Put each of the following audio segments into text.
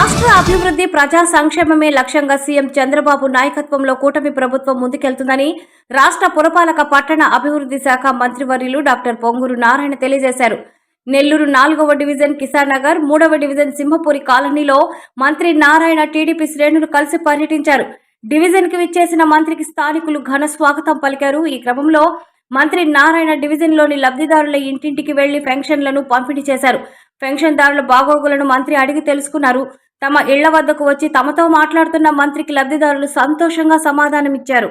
రాష్ట్ర అభివృద్ధి ప్రజా సంక్షేమమే లక్ష్యంగా సీఎం చంద్రబాబు నాయకత్వంలో కూటమి ప్రభుత్వం ముందుకెళ్తుందని రాష్ట్ర పురపాలక పట్టణ అభివృద్ధి శాఖ మంత్రివర్యులు డాక్టర్ పొంగూరు నారాయణ తెలియజేశారు. నెల్లూరు నాలుగవ డివిజన్ కిసాన్ నగర్ మూడవ డివిజన్ సింహపురి కాలనీలో మంత్రి నారాయణ టీడీపీ శ్రేణులు కలిసి పర్యటించారు. డివిజన్కి విచ్చేసిన మంత్రికి స్థానికులు ఘన స్వాగతం పలికారు. ఈ క్రమంలో మంత్రి నారాయణ డివిజన్లోని లబ్ధిదారుల ఇంటింటికి వెళ్ళి పెన్షన్లను పంపిణీ చేశారు. పెన్షన్దారుల బాగోగులను మంత్రి అడిగి తెలుసుకున్నారు. తమ ఇళ్ళ వద్దకు వచ్చి తమతో మాట్లాడుతున్న మంత్రికి లబ్ధిదారులు సంతోషంగా సమాధానమిచ్చారు.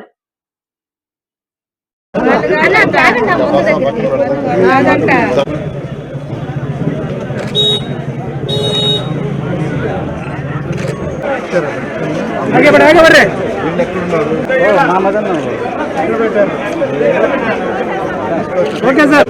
Okay sir.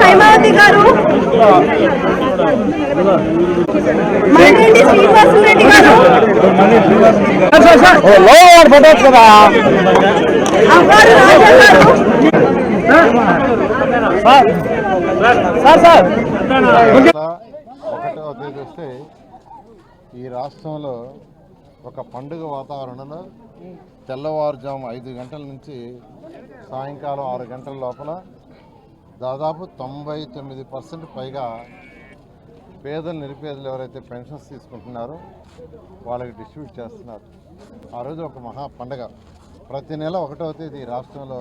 హైమావతి గారు. కదా. సార్ సార్ ఒకటో తేదీ వస్తే ఈ రాష్ట్రంలో ఒక పండుగ వాతావరణంలో తెల్లవారుజాము ఐదు గంటల నుంచి సాయంకాలం ఆరు గంటల లోపల దాదాపు తొంభై తొమ్మిది పర్సెంట్ పైగా పేదలు నిరుపేదలు ఎవరైతే పెన్షన్స్ తీసుకుంటున్నారో వాళ్ళకి డిస్ట్రిబ్యూట్ చేస్తున్నారు. ఆ రోజు ఒక మహా పండగ. ప్రతి నెల ఒకటవ తేదీ రాష్ట్రంలో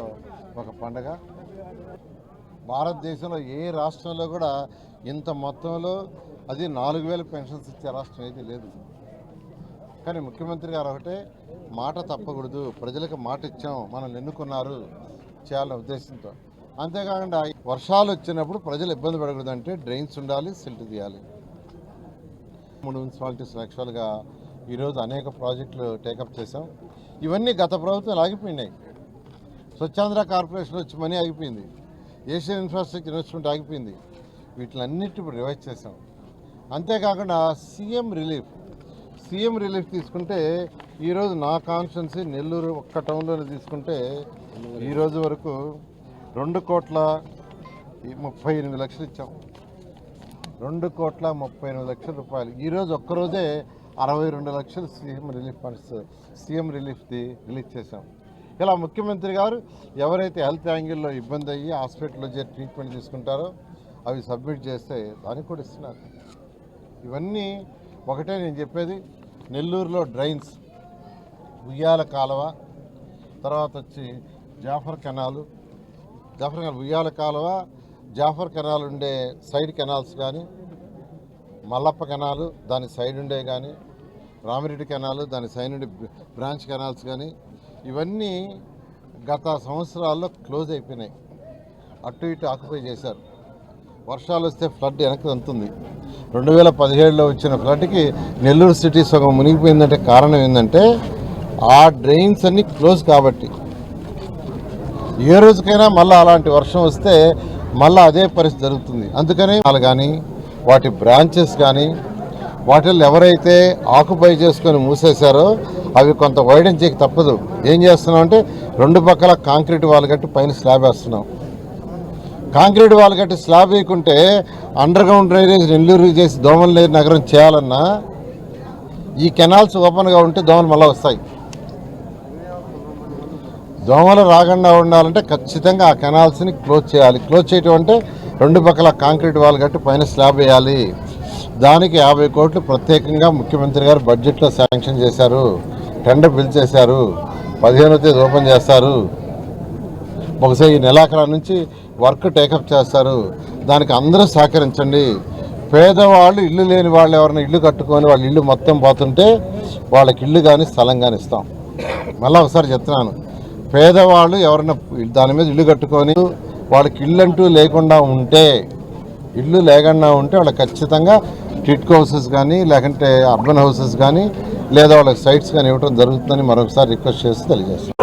ఒక పండగ. భారతదేశంలో ఏ రాష్ట్రంలో కూడా ఇంత మొత్తంలో అది నాలుగు వేల పెన్షన్స్ ఇచ్చే రాష్ట్రం ఏది లేదు. కానీ ముఖ్యమంత్రి గారు ఒకటే మాట తప్పకూడదు ప్రజలకు మాట ఇచ్చాం మనల్ని ఎన్నుకున్నారు చేయాలనే ఉద్దేశంతో. అంతేకాకుండా వర్షాలు వచ్చినప్పుడు ప్రజలు ఇబ్బంది పడకూడదు అంటే డ్రైన్స్ ఉండాలి సిల్ట్ తీయాలి. మూడు మున్సిపాలిటీస్ యాక్చువల్గా ఈరోజు అనేక ప్రాజెక్టులు టేకప్ చేశాం. ఇవన్నీ గత ప్రభుత్వాలు ఆగిపోయినాయి. స్వచ్ఛాంధ్ర కార్పొరేషన్ వచ్చి మనీ ఆగిపోయింది. ఏషియన్ ఇన్ఫ్రాస్ట్రక్చర్ ఇన్వెస్ట్మెంట్ ఆగిపోయింది. వీటిలన్నిటి ఇప్పుడు రివైజ్ చేసాం అంతేకాకుండా సీఎం రిలీఫ్ సీఎం రిలీఫ్ తీసుకుంటే ఈరోజు నా కాన్స్టిట్యున్సీ నెల్లూరు ఒక్క టౌన్లోనే తీసుకుంటే ఈరోజు వరకు రెండు కోట్ల ఈ ముప్పై ఎనిమిది లక్షలు ఇచ్చాం. రెండు కోట్ల ముప్పై ఎనిమిది లక్షల రూపాయలు. ఈరోజు ఒక్కరోజే అరవై రెండు లక్షలు సీఎం రిలీఫ్ ఫండ్స్ సీఎం రిలీఫ్ది రిలీజ్ చేశాం. ఇలా ముఖ్యమంత్రి గారు ఎవరైతే హెల్త్ యాంగిల్లో ఇబ్బంది అయ్యి హాస్పిటల్లో చేరి ట్రీట్మెంట్ తీసుకుంటారో అవి సబ్మిట్ చేస్తే దానికి కూడా ఇస్తున్నారు. ఇవన్నీ ఒకటే నేను చెప్పేది నెల్లూరులో డ్రైన్స్ ఉయ్యాల కాలువ తర్వాత వచ్చి జాఫర్ కెనాలు. జాఫర్ కెనాల్ ఉయ్యాల కాలువ జాఫర్ కెనాల్ ఉండే సైడ్ కెనాల్స్ కానీ మల్లప్ప కెనాలు దాని సైడ్ ఉండే కానీ రామిరెడ్డి కెనాలు దాని సైడ్ ఉండే బ్రాంచ్ కెనాల్స్ కానీ ఇవన్నీ గత సంవత్సరాల్లో క్లోజ్ అయిపోయినాయి. అటు ఇటు ఆక్యుపై చేశారు. వర్షాలు వస్తే ఫ్లడ్ వెనక్కి అంతుంది రెండు వేల పదిహేడులో వచ్చిన ఫ్లడ్కి నెల్లూరు సిటీ సగం మునిగిపోయిందంటే కారణం ఏంటంటే ఆ డ్రైన్స్ అన్నీ క్లోజ్ కాబట్టి. ఏ రోజుకైనా మళ్ళీ అలాంటి వర్షం వస్తే మళ్ళీ అదే పరిస్థితి జరుగుతుంది. అందుకని వాళ్ళు కానీ వాటి బ్రాంచెస్ కానీ వాటిల్లో ఎవరైతే ఆక్యుపై చేసుకొని మూసేశారో అవి కొంత వైడెన్ చేయక తప్పదు. ఏం చేస్తున్నాం అంటే రెండు పక్కల కాంక్రీట్ వాళ్ళు కట్టి పైన స్లాబ్ వేస్తున్నాం. కాంక్రీట్ వాళ్ళు కట్టి స్లాబ్ వేయకుంటే అండర్ గ్రౌండ్ డ్రైనేజ్ నెల్లూరు చేసి దోమలు లేని నగరం చేయాలన్నా ఈ కెనాల్స్ ఓపెన్గా ఉంటే దోమలు మళ్ళీ వస్తాయి. దోమలు రాకుండా ఉండాలంటే ఖచ్చితంగా ఆ కెనాల్స్ని క్లోజ్ చేయాలి. క్లోజ్ చేయటం అంటే రెండు పక్కల కాంక్రీట్ వాల్ కట్టి పైన స్లాబ్ వేయాలి. దానికి యాభై కోట్లు ప్రత్యేకంగా ముఖ్యమంత్రి గారు బడ్జెట్లో శాంక్షన్ చేశారు. టెండర్ పిలిచేశారు పదిహేనో తేదీ ఓపెన్ చేస్తారు. ఒకసారి ఈ నెలాఖరా నుంచి వర్క్ టేకప్ చేస్తారు. దానికి అందరూ సహకరించండి. పేదవాళ్ళు ఇల్లు లేని వాళ్ళు ఎవరైనా ఇల్లు కట్టుకొని వాళ్ళ ఇల్లు మొత్తం పోతుంటే వాళ్ళకి ఇల్లు కానీ స్థలం కానీ ఇస్తాం. మళ్ళీ ఒకసారి చెప్తున్నాను. పేదవాళ్ళు ఎవరైనా దాని మీద ఇల్లు కట్టుకొని వాళ్ళకి ఇల్లు అంటూ లేకుండా ఉంటే ఇల్లు లేకుండా ఉంటే వాళ్ళకి ఖచ్చితంగా టిట్కో హౌసెస్ కానీ లేకుంటే అర్బన్ హౌసెస్ కానీ లేదా వాళ్ళకి సైట్స్ కానీ ఇవ్వడం జరుగుతుందని మరొకసారి రిక్వెస్ట్ చేసి తెలియజేస్తాం